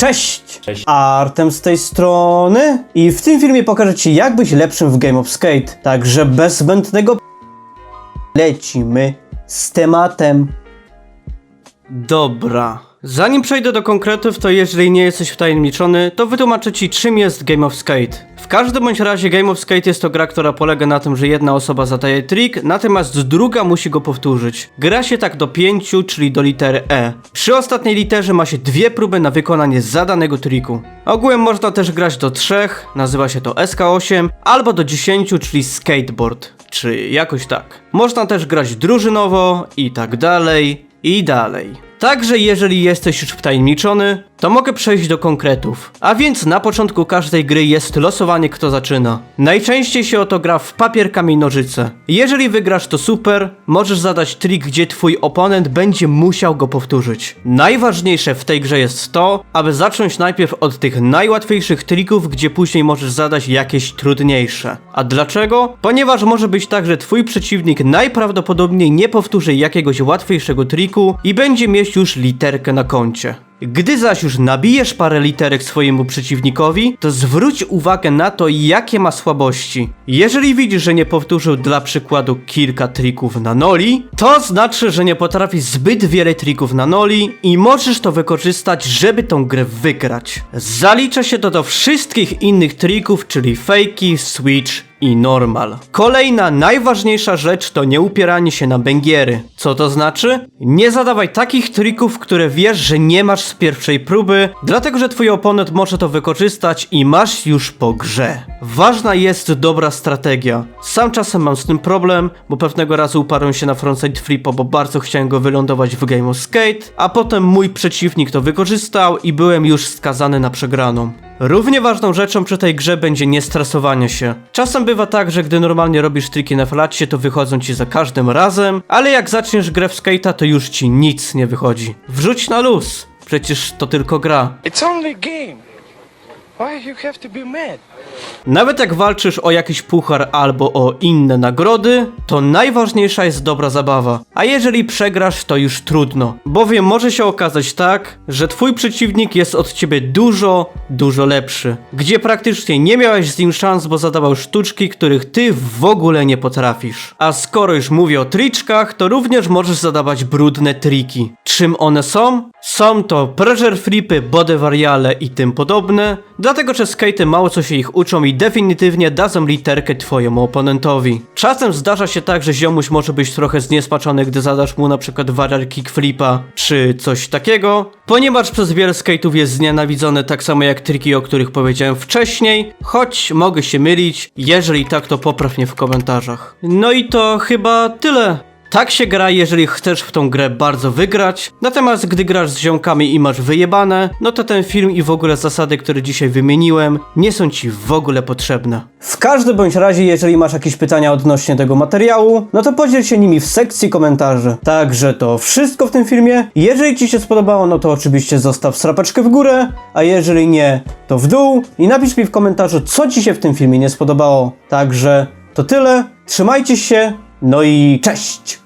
Cześć! Cześć. Artem z tej strony i w tym filmie pokażę Ci jak być lepszym w Game of Skate. Także bez zbędnego p- lecimy z tematem. Dobra. Zanim przejdę do konkretów, to jeżeli nie jesteś wtajemniczony, to wytłumaczę Ci czym jest Game of Skate. Każdym bądź razie Game of Skate jest to gra, która polega na tym, że jedna osoba zadaje trik, natomiast druga musi go powtórzyć. Gra się tak do pięciu, czyli do litery E. Przy ostatniej literze ma się dwie próby na wykonanie zadanego triku. Ogółem można też grać do trzech, nazywa się to SK8, albo do 10, czyli skateboard, czy jakoś tak. Można też grać drużynowo i tak dalej, i dalej. Także jeżeli jesteś już wtajemniczony, to mogę przejść do konkretów. A więc na początku każdej gry jest losowanie kto zaczyna. Najczęściej się o to gra w papier, kamień, nożyce. Jeżeli wygrasz to super, możesz zadać trik, gdzie twój oponent będzie musiał go powtórzyć. Najważniejsze w tej grze jest to, aby zacząć najpierw od tych najłatwiejszych trików, gdzie później możesz zadać jakieś trudniejsze. A dlaczego? Ponieważ może być tak, że twój przeciwnik najprawdopodobniej nie powtórzy jakiegoś łatwiejszego triku i będzie mieć już literkę na koncie. Gdy zaś już nabijesz parę literek swojemu przeciwnikowi, to zwróć uwagę na to, jakie ma słabości. Jeżeli widzisz, że nie powtórzył dla przykładu kilka trików na noli, to znaczy, że nie potrafi zbyt wiele trików na noli i możesz to wykorzystać, żeby tą grę wygrać. Zalicza się to do wszystkich innych trików, czyli fejki, switch i normal. Kolejna, najważniejsza rzecz to nie upieranie się na bęgiery. Co to znaczy? Nie zadawaj takich trików, które wiesz, że nie masz z pierwszej próby, dlatego że twój oponent może to wykorzystać i masz już po grze. Ważna jest dobra strategia. Sam czasem mam z tym problem, bo pewnego razu uparłem się na frontside flipa, bo bardzo chciałem go wylądować w Game of Skate, a potem mój przeciwnik to wykorzystał i byłem już skazany na przegraną. Równie ważną rzeczą przy tej grze będzie nie stresowanie się. Czasem bywa tak, że gdy normalnie robisz triki na flacie, to wychodzą ci za każdym razem, ale jak zaczniesz grę w skate'a, to już ci nic nie wychodzi. Wrzuć na luz, przecież to tylko gra. It's only game. Why you have to be mad? Nawet jak walczysz o jakiś puchar albo o inne nagrody, to najważniejsza jest dobra zabawa. A jeżeli przegrasz, to już trudno. Bowiem może się okazać tak, że twój przeciwnik jest od ciebie dużo, dużo lepszy. Gdzie praktycznie nie miałeś z nim szans, bo zadawał sztuczki, których ty w ogóle nie potrafisz. A skoro już mówię o triczkach, to również możesz zadawać brudne triki. Czym one są? Są to pressure flipy, body variale i tym podobne, dlatego że skaty mało co się ich uczą i definitywnie dadzą literkę twojemu oponentowi. Czasem zdarza się tak, że ziomuś może być trochę zniesmaczony, gdy zadasz mu na przykład varial kickflipa czy coś takiego, ponieważ przez wiele skate'ów jest znienawidzony tak samo jak triki, o których powiedziałem wcześniej, choć mogę się mylić, jeżeli tak to popraw mnie w komentarzach. No i to chyba tyle. Tak się gra, jeżeli chcesz w tą grę bardzo wygrać. Natomiast gdy grasz z ziomkami i masz wyjebane, no to ten film i w ogóle zasady, które dzisiaj wymieniłem, nie są ci w ogóle potrzebne. W każdym bądź razie, jeżeli masz jakieś pytania odnośnie tego materiału, no to podziel się nimi w sekcji komentarzy. Także to wszystko w tym filmie. Jeżeli ci się spodobało, no to oczywiście zostaw srapaczkę w górę, a jeżeli nie, to w dół i napisz mi w komentarzu, co ci się w tym filmie nie spodobało. Także to tyle, trzymajcie się, no i cześć!